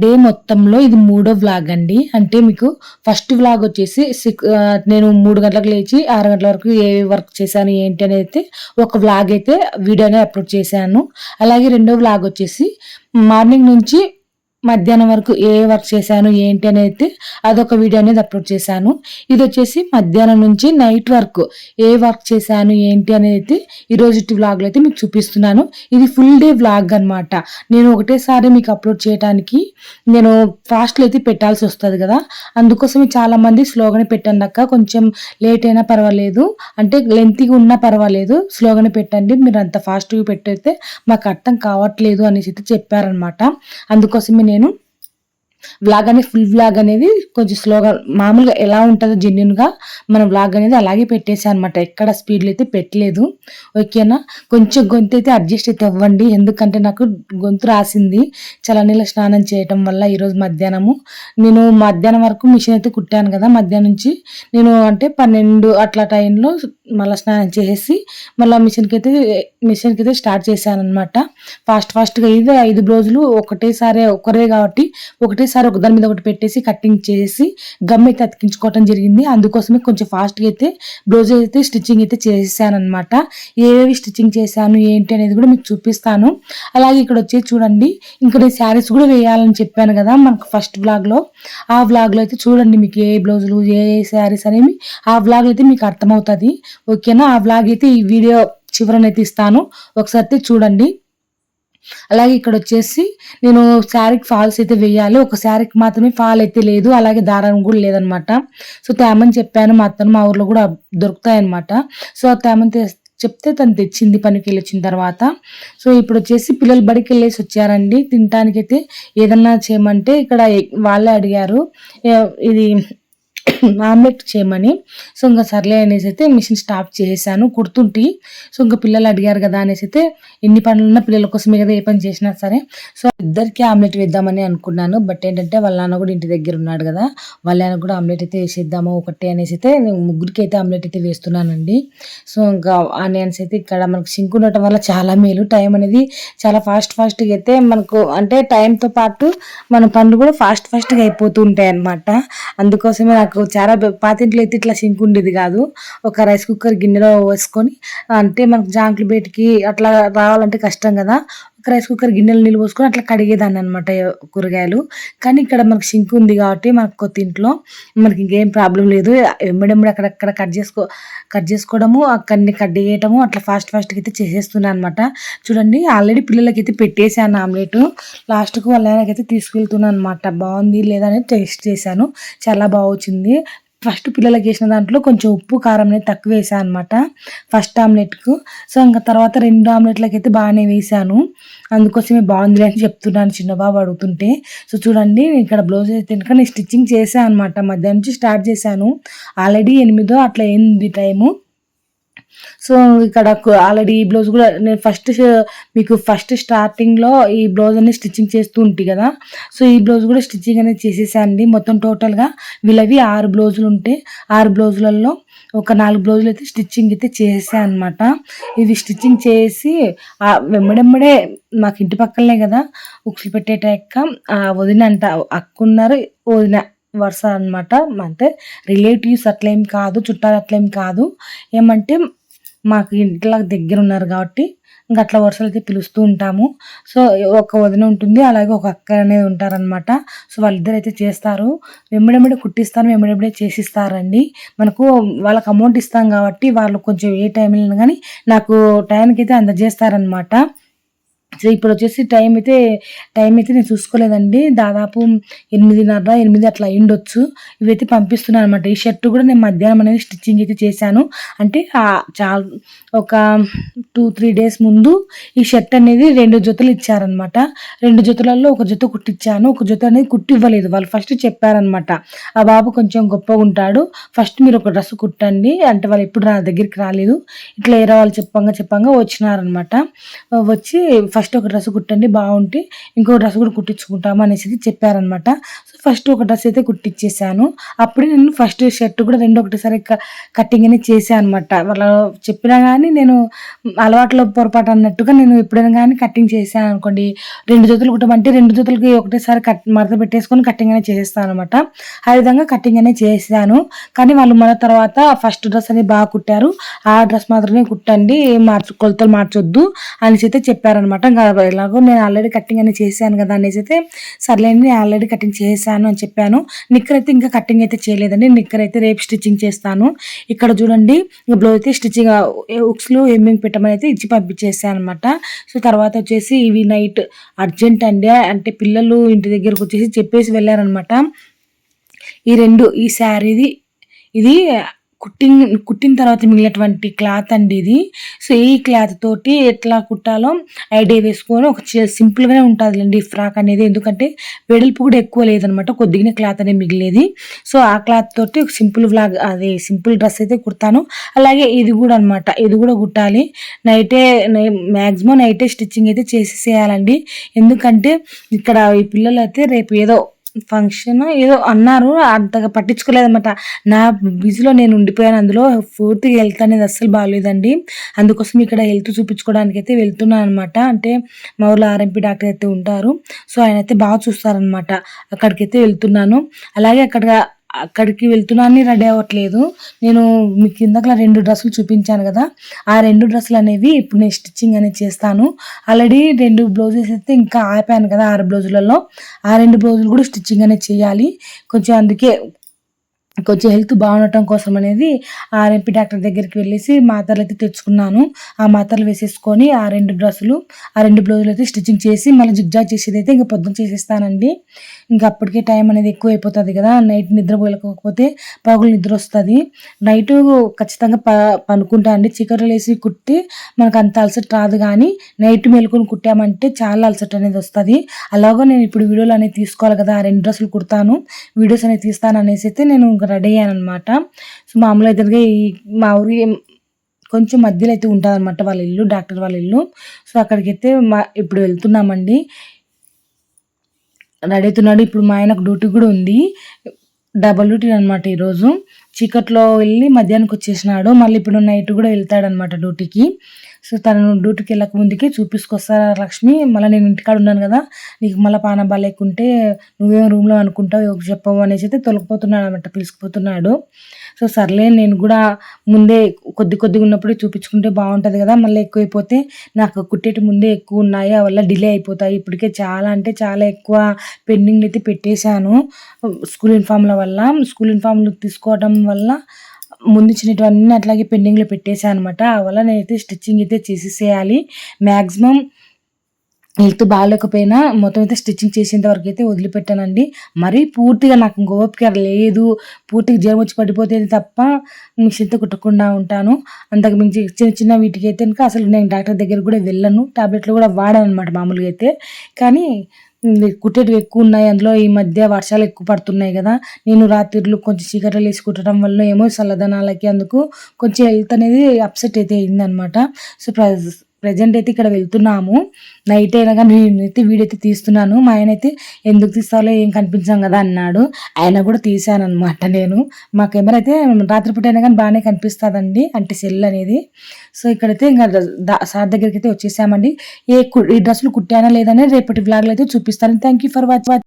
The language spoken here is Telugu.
డే మొత్తంలో ఇది మూడో వ్లాగ్ అండి. అంటే మీకు ఫస్ట్ వ్లాగ్ వచ్చేసి సిక్ నేను మూడు గంటలకు లేచి ఆరు గంటల వరకు ఏ వర్క్ చేశాను ఏంటి అనేది అయితే ఒక వ్లాగ్ అయితే వీడియోనే అప్లోడ్ చేశాను. అలాగే రెండో వ్లాగ్ వచ్చేసి మార్నింగ్ నుంచి మధ్యాహ్నం వరకు ఏ వర్క్ చేశాను ఏంటి అనేది అయితే అదొక వీడియో అనేది అప్లోడ్ చేశాను. ఇది వచ్చేసి మధ్యాహ్నం నుంచి నైట్ వరకు ఏ వర్క్ చేశాను ఏంటి అనేది అయితే ఈ రోజు వ్లాగ్లో అయితే మీకు చూపిస్తున్నాను. ఇది ఫుల్ డే వ్లాగ్ అన్నమాట. నేను ఒకటేసారి మీకు అప్లోడ్ చేయడానికి నేను ఫాస్ట్లో అయితే పెట్టాల్సి వస్తుంది కదా. అందుకోసమే చాలా మంది స్లోగానే పెట్టండి అక్క. కొంచెం లేట్ అయినా పర్వాలేదు. అంటే లెంత్గా ఉన్నా పర్వాలేదు. స్లోగానే పెట్టండి. మీరు అంత ఫాస్ట్గా పెట్టయితే మాకు అర్థం కావట్లేదు అనేసి అయితే చెప్పారనమాట అందుకోసమే నేను ¿no? వ్లాగ్ అనేది ఫుల్ వ్లాగ్ అనేది కొంచెం స్లోగా మామూలుగా ఎలా ఉంటుందో జెన్యున్గా మన వ్లాగ్ అనేది అలాగే పెట్టేసాను అనమాట ఎక్కడ స్పీడ్లో అయితే పెట్టలేదు. ఓకేనా కొంచెం గొంతు అయితే అడ్జస్ట్ అయితే ఇవ్వండి ఎందుకంటే నాకు గొంతు రాసింది చలనీళ్ళ స్నానం చేయటం వల్ల ఈరోజు మధ్యాహ్నము. నేను మధ్యాహ్నం వరకు మిషన్ అయితే కుట్టాను కదా మధ్యాహ్నం నుంచి. నేను అంటే పన్నెండు అట్లా టైంలో మళ్ళీ స్నానం చేసేసి మళ్ళీ మిషన్కి అయితే మిషన్కి అయితే స్టార్ట్ చేశాను అనమాట ఫాస్ట్ ఫాస్ట్గా ఇది ఐదు రోజులు ఒకటేసారి ఒకరే కాబట్టి ఒకటే ఒకేసారి ఒక దాని మీద ఒకటి పెట్టేసి కట్టింగ్ చేసి గమ్ అయితే అతికించుకోవటం జరిగింది. అందుకోసమే కొంచెం ఫాస్ట్గా అయితే బ్లౌజ్ అయితే స్టిచ్చింగ్ అయితే చేశాను అనమాట ఏవేవి స్టిచ్చింగ్ చేశాను ఏంటి అనేది కూడా మీకు చూపిస్తాను. అలాగే ఇక్కడ వచ్చేసి చూడండి ఇంకా నేను శారీస్ కూడా వేయాలని చెప్పాను కదా మనకు ఫస్ట్ వ్లాగ్లో ఆ వ్లాగ్లో అయితే చూడండి మీకు ఏ బ్లౌజులు ఏ శారీస్ అనేవి ఆ వ్లాగ్ అయితే మీకు అర్థమవుతుంది. ఓకేనా? ఆ వ్లాగ్ అయితే ఈ వీడియో చివరనైతే ఇస్తాను. ఒకసారి అయితే చూడండి. అలాగే ఇక్కడ వచ్చేసి నేను శారీకి ఫాల్స్ అయితే వేయాలి. ఒక శారీకి మాత్రమే ఫాల్ అయితే లేదు. అలాగే దారం కూడా లేదనమాట. సో తేమని చెప్పాను. మా అత్తను మా ఊర్లో కూడా దొరుకుతాయన్నమాట సో తేమని చెప్తే తను తెచ్చింది పనికి వెళ్ళి వచ్చిన తర్వాత. సో ఇప్పుడు వచ్చేసి పిల్లలు బడికి వెళ్ళేసి వచ్చారండి. తినటానికైతే ఏదన్నా చేయమంటే ఇక్కడ వాళ్ళే అడిగారు. ఇది ఆమ్లెట్ చేయమని సో ఇంకా సర్లే అనేసి అయితే మిషన్ స్టాప్ చేశాను కుడుతుంటే సో ఇంకా పిల్లలు అడిగారు కదా అనేసి అయితే ఎన్ని పనులు ఉన్నా పిల్లల కోసమే కదా ఏ పని చేసినా సరే. సో ఇద్దరికి ఆమ్లెట్ వేద్దామని అనుకున్నాను. బట్ ఏంటంటే వాళ్ళ నాన్న కూడా ఇంటి దగ్గర ఉన్నాడు కదా వాళ్ళ నాన్న కూడా ఆమ్లెట్ అయితే వేసేద్దాము ఒకటి అనేసి అయితే నేను ముగ్గురికి అయితే ఆమ్లెట్ అయితే వేస్తున్నానండి. సో ఇంకా ఆనియన్స్ అయితే ఇక్కడ మనకు సింక్ ఉండటం వల్ల చాలా మేలు. టైం అనేది చాలా ఫాస్ట్ ఫాస్ట్గా అయితే మనకు అంటే టైంతో పాటు మన పనులు కూడా ఫాస్ట్ ఫాస్ట్గా అయిపోతూ ఉంటాయి అన్నమాట అందుకోసమే నాకు చాలా పాతింట్లో అయితే ఇట్లా సింక్ ఉండేది కాదు. ఒక రైస్ కుక్కర్ గిన్నెలో వేసుకొని అంటే మనకు జాంకులు బయటికి అట్లా రావాలంటే కష్టం కదా. రైస్ కుక్కర్ గిన్నెలు నీళ్ళు పోసుకొని అట్లా కడిగేదాన్ని అనమాట కూరగాయలు. కానీ ఇక్కడ మనకు సింక్ ఉంది కాబట్టి మనకు కొత్త ఇంట్లో మనకి ఇంకేం ప్రాబ్లం లేదు. ఎమ్మడెమ్మడి అక్కడక్కడ కట్ చేసుకో కట్ చేసుకోవడము అక్కడిని కట్ చేయటము అట్లా ఫాస్ట్ ఫాస్ట్గా అయితే చేసేస్తున్నాను అనమాట చూడండి ఆల్రెడీ పిల్లలకి అయితే పెట్టేశాను ఆమ్లెట్. లాస్ట్కు వాళ్ళకైతే తీసుకెళ్తున్నాను అనమాట బాగుంది లేదా అనేది టేస్ట్ చేశాను. చాలా బాగా వచ్చింది. ఫస్ట్ పిల్లలకి వేసిన దాంట్లో కొంచెం ఉప్పు కారం అనేది తక్కువ వేసాను అనమాట ఫస్ట్ ఆమ్లెట్కు. సో ఇంకా తర్వాత రెండు ఆమ్లెట్లకి అయితే బాగానే వేసాను. అందుకోసమే బాగుంది అని చెప్తున్నాను చిన్నబాబు అడుగుతుంటే. సో చూడండి ఇక్కడ బ్లౌజ్ అయితే కనుక నేను స్టిచ్చింగ్ చేశాను అనమాట మధ్యాహ్నం నుంచి స్టార్ట్ చేశాను. ఆల్రెడీ ఎనిమిదో అట్లా అయింది టైము. సో ఇక్కడ ఆల్రెడీ ఈ బ్లౌజ్ కూడా నేను ఫస్ట్ మీకు ఫస్ట్ స్టార్టింగ్లో ఈ బ్లౌజ్ అనేది స్టిచ్చింగ్ చేస్తూ ఉంటాయి కదా? సో ఈ బ్లౌజ్ కూడా స్టిచ్చింగ్ అనేది చేసేసానండి. మొత్తం టోటల్గా వీళ్ళవి ఆరు బ్లౌజులు ఉంటే ఆరు బ్లౌజులలో ఒక నాలుగు బ్లౌజులు అయితే స్టిచ్చింగ్ అయితే చేసాను అనమాట ఇవి స్టిచ్చింగ్ చేసి వెంబడెంబడే మాకు ఇంటి పక్కలనే కదా ఉక్సులు పెట్టేటాక వదిన అంట అక్కున్నారు వదిన వరుస అనమాట అంటే రిలేటివ్స్ అట్లేం కాదు చుట్టాలు అట్లేం కాదు. ఏమంటే మాకు ఇంట్లో దగ్గర ఉన్నారు కాబట్టి ఇంకా అట్లా వరుసలు అయితే పిలుస్తూ ఉంటాము. సో ఒక వదిన ఉంటుంది అలాగే ఒక అక్క అనేది ఉంటారనమాట సో వాళ్ళిద్దరు అయితే చేస్తారు. వెంబడెంబడి కుట్టిస్తాను వెంబడెంబడే చేసిస్తారండి. మనకు వాళ్ళకి అమౌంట్ ఇస్తాం కాబట్టి వాళ్ళు కొంచెం ఏ టైంలో కానీ నాకు టైంకి అయితే అందజేస్తారనమాట ఇప్పుడు వచ్చేసి టైం అయితే టైం అయితే నేను చూసుకోలేదండి. దాదాపు ఎనిమిదిన్నర ఎనిమిది అట్లా అయ్యుండొచ్చు. ఇవైతే పంపిస్తున్నాను అనమాట ఈ షర్ట్ కూడా నేను మధ్యాహ్నం అనేది స్టిచ్చింగ్ అయితే చేశాను. అంటే చాలా ఒక టూ త్రీ డేస్ ముందు ఈ షర్ట్ అనేది రెండు జతలు ఇచ్చారనమాట రెండు జతలలో ఒక జత కుట్టించాను ఒక జత అనేది కుట్టి ఇవ్వలేదు వాళ్ళు ఫస్ట్ చెప్పారనమాట ఆ బాబు కొంచెం గొప్పగా ఉంటాడు. ఫస్ట్ మీరు ఒక డ్రెస్ కుట్టండి. అంటే వాళ్ళు ఎప్పుడు నా దగ్గరికి రాలేదు. ఇట్లా ఏరా వాళ్ళు చెప్పంగా చెప్పంగా వచ్చినారనమాట వచ్చి ఫస్ట్ ఫస్ట్ ఒక డ్రెస్ కుట్టండి బాగుంటే ఇంకో డ్రెస్ కూడా కుట్టించుకుంటాము అనేసి చెప్పారనమాట సో ఫస్ట్ ఒక డ్రెస్ అయితే కుట్టించేసాను అప్పుడే నేను ఫస్ట్ షర్ట్ కూడా రెండు ఒకటిసారి కట్టింగ్ అనేది చేశాను అనమాట వాళ్ళ చెప్పినా కానీ నేను అలవాట్లో పొరపాటు అన్నట్టుగా నేను ఎప్పుడైనా కానీ కటింగ్ చేశాను అనుకోండి. రెండు జతలు కుట్టమంటే రెండు జతలకి ఒకటేసారి కట్ మరత పెట్టేసుకొని కటింగ్ అనేది చేసేస్తాను అనమాట ఆ విధంగా కటింగ్ అనేది చేశాను. కానీ వాళ్ళు మన తర్వాత ఫస్ట్ డ్రెస్ అనేది బాగా కుట్టారు. ఆ డ్రెస్ మాత్రమే కుట్టండి మార్చు కొలతలు మార్చొద్దు అనేసి అయితే చెప్పారనమాట ఇంకా ఎలాగో నేను ఆల్రెడీ కటింగ్ అనేది చేశాను కదా అనేసి అయితే సర్లేండి నేను ఆల్రెడీ కటింగ్ చేశాను అని చెప్పాను. నిక్కర్ అయితే ఇంకా కటింగ్ అయితే చేయలేదండి. నిక్కర్ అయితే రేపు స్టిచ్చింగ్ చేస్తాను. ఇక్కడ చూడండి బ్లౌజ్ అయితే స్టిచ్చింగ్ ఉక్స్లో ఏమేమి పెట్టమని అయితే ఇచ్చి పంపించేసాను అనమాట సో తర్వాత వచ్చేసి ఇవి నైట్ అర్జెంట్ అండి. అంటే పిల్లలు ఇంటి దగ్గరకు వచ్చేసి చెప్పేసి వెళ్ళారనమాట ఈ రెండు ఈ శారీది ఇది కుట్టిన కుట్టిన తర్వాత మిగిలినటువంటి క్లాత్ అండి ఇది. సో ఈ క్లాత్ తోటి ఎట్లా కుట్టాలో ఐడియా వేసుకొని ఒక సింపుల్గానే ఉంటుందిలేండి ఈ ఫ్రాక్ అనేది. ఎందుకంటే వెడల్పు కూడా ఎక్కువ లేదనమాట. కొద్దిగానే క్లాత్ అనేది మిగిలేది. సో ఆ క్లాత్ తోటి ఒక సింపుల్ ఫ్లాగ్ అది సింపుల్ డ్రెస్ అయితే కుడతాను. అలాగే ఇది కూడా అనమాట ఇది కూడా కుట్టాలి. నైటే మ్యాక్సిమం నైటే స్టిచ్చింగ్ అయితే చేసేసేయాలండి. ఎందుకంటే ఇక్కడ ఈ పిల్లలు అయితే రేపు ఏదో ఫంక్షన్ ఏదో అన్నారు అంతగా పట్టించుకోలేదన్నమాట. నా బిజీలో నేను ఉండిపోయాను అందులో పూర్తిగా హెల్త్ అనేది అస్సలు బాగాలేదండి అందుకోసం ఇక్కడ హెల్త్ చూపించుకోవడానికి అయితే వెళ్తున్నాను అనమాట అంటే మా ఊర్లో ఆర్ఎంపీ డాక్టర్ అయితే ఉంటారు. సో ఆయన అయితే బాగా చూస్తారనమాట అక్కడికైతే వెళ్తున్నాను. అలాగే అక్కడ అక్కడికి వెళ్తున్నాను రెడీ అవ్వట్లేదు. నేను మీకు ఇందాక రెండు డ్రెస్సులు చూపించాను కదా ఆ రెండు డ్రెస్సులు అనేవి ఇప్పుడు నేను స్టిచ్చింగ్ అనేది చేస్తాను. ఆల్రెడీ రెండు బ్లౌజెస్ అయితే ఇంకా ఆపాను కదా ఆరు బ్లౌజులలో. ఆ రెండు బ్లౌజులు కూడా స్టిచ్చింగ్ అనేది చేయాలి. కొంచెం అందుకే కొంచెం హెల్త్ బాగుండటం కోసం అనేది ఆర్ఎంపీ డాక్టర్ దగ్గరికి వెళ్ళేసి మాత్రలు అయితే తెచ్చుకున్నాను. ఆ మాత్రలు వేసేసుకొని ఆ రెండు డ్రెస్సులు ఆ రెండు బ్లౌజులు అయితే స్టిచ్చింగ్ చేసి మళ్ళీ జిగ్జాగ్ చేసేది అయితే ఇంకా పొద్దున చేసేస్తానండి. ఇంకా అప్పటికే టైం అనేది ఎక్కువ అయిపోతుంది కదా నైట్ నిద్ర పోయకపోతే పగులు నిద్ర వస్తుంది నైట్ ఖచ్చితంగా ప పనుకుంటా అండి. చీకట్లు వేసి కుట్టి మనకు అంత అలసట రాదు కానీ నైట్ మేలుకొని కుట్టామంటే చాలా అలసట అనేది వస్తుంది. అలాగో నేను ఇప్పుడు వీడియోలు అనేది తీసుకోవాలి కదా ఆ రెండు డ్రెస్సులు కుడతాను వీడియోస్ అనేది తీస్తాను అనేసి అయితే నేను ఇంకా రెడీ అయ్యాను అనమాట సో మామూలు అయితే ఈ మా ఊరి కొంచెం మధ్యలో అయితే ఉంటుంది అనమాట వాళ్ళ ఇల్లు డాక్టర్ వాళ్ళ ఇల్లు. సో అక్కడికి అయితే మా ఇప్పుడు వెళ్తున్నామండి. రెడీ అవుతున్నాడు. ఇప్పుడు మా ఆయనకు డ్యూటీ కూడా ఉంది. డబల్ డ్యూటీ అనమాట ఈరోజు. చీకట్లో వెళ్ళి మధ్యాహ్నానికి వచ్చేసినాడు. మళ్ళీ ఇప్పుడు నైట్ కూడా వెళ్తాడనమాట డ్యూటీకి. సో తను డ్యూటీకి వెళ్ళక ముందుకి చూపించుకొస్తారా లక్ష్మి? మళ్ళీ నేను ఇంటికాడ ఉన్నాను కదా నీకు మళ్ళీ పాన బాగాలేకుంటే నువ్వేం రూమ్లో అనుకుంటావు ఒక చెప్పవు అనేసి అయితే తొలగిపోతున్నాడు అనమాట పిలుచుకుపోతున్నాడు సో సర్లే నేను కూడా ముందే కొద్ది కొద్దిగా ఉన్నప్పుడే చూపించుకుంటే బాగుంటుంది కదా మళ్ళీ ఎక్కువైపోతే నాకు కుట్టేటి ముందే ఎక్కువ ఉన్నాయి వల్ల డిలే అయిపోతాయి. ఇప్పటికే చాలా అంటే చాలా ఎక్కువ పెండింగ్లు అయితే పెట్టేశాను స్కూల్ యూనిఫామ్ల వల్ల. స్కూల్ యూనిఫామ్లు తీసుకోవడం వల్ల ముందుంచినటువన్నీ అట్లాగే పెండింగ్లో పెట్టేశాను అనమాట ఆ వల్ల నేనైతే స్టిచ్చింగ్ అయితే చేసేసేయాలి. మ్యాక్సిమం హెల్త్ బాగాలేకపోయినా మొత్తం అయితే స్టిచ్చింగ్ చేసేంత వరకు అయితే వదిలిపెట్టానండి. మరీ పూర్తిగా నాకు ఓపిక లేదు. పూర్తిగా జ్వరం వచ్చి పడిపోతే తప్ప మిషన్తో కుట్టకుండా ఉంటాను. అంతకు మించి చిన్న చిన్న వీటికి అయితే ఇంకా అసలు నేను డాక్టర్ దగ్గర కూడా వెళ్ళను. టాబ్లెట్లు కూడా వాడాను అనమాట మామూలుగా అయితే. కానీ కుట్టేటివి ఎక్కువ ఉన్నాయి అందులో ఈ మధ్య వర్షాలు ఎక్కువ పడుతున్నాయి కదా. నేను రాత్రిళ్ళు కొంచెం చీకటలు వేసి కుట్టడం వల్ల ఏమో చల్లదనాలకి అందుకు కొంచెం హెల్త్ అనేది అప్సెట్ అయితే అయిందనమాట సో ప్రజెంట్ అయితే ఇక్కడ వెళ్తున్నాము. నైట్ అయినా కానీ నేనైతే వీడియో అయితే తీస్తున్నాను. మా ఆయన అయితే ఎందుకు తీస్తాలో ఏం కనిపించాం కదా అన్నాడు. ఆయన కూడా తీసాను అనమాట నేను. మా కెమెరా అయితే రాత్రిపూట అయినా కానీ బాగానే కనిపిస్తుందండి అంటే సెల్ అనేది. సో ఇక్కడైతే ఇంకా సార్ దగ్గరికి అయితే వచ్చేసామండి. ఏ ఈ డ్రెస్సులు కుట్టానా లేదని రేపటి బ్లాగ్లో అయితే చూపిస్తాను. Thank you for watch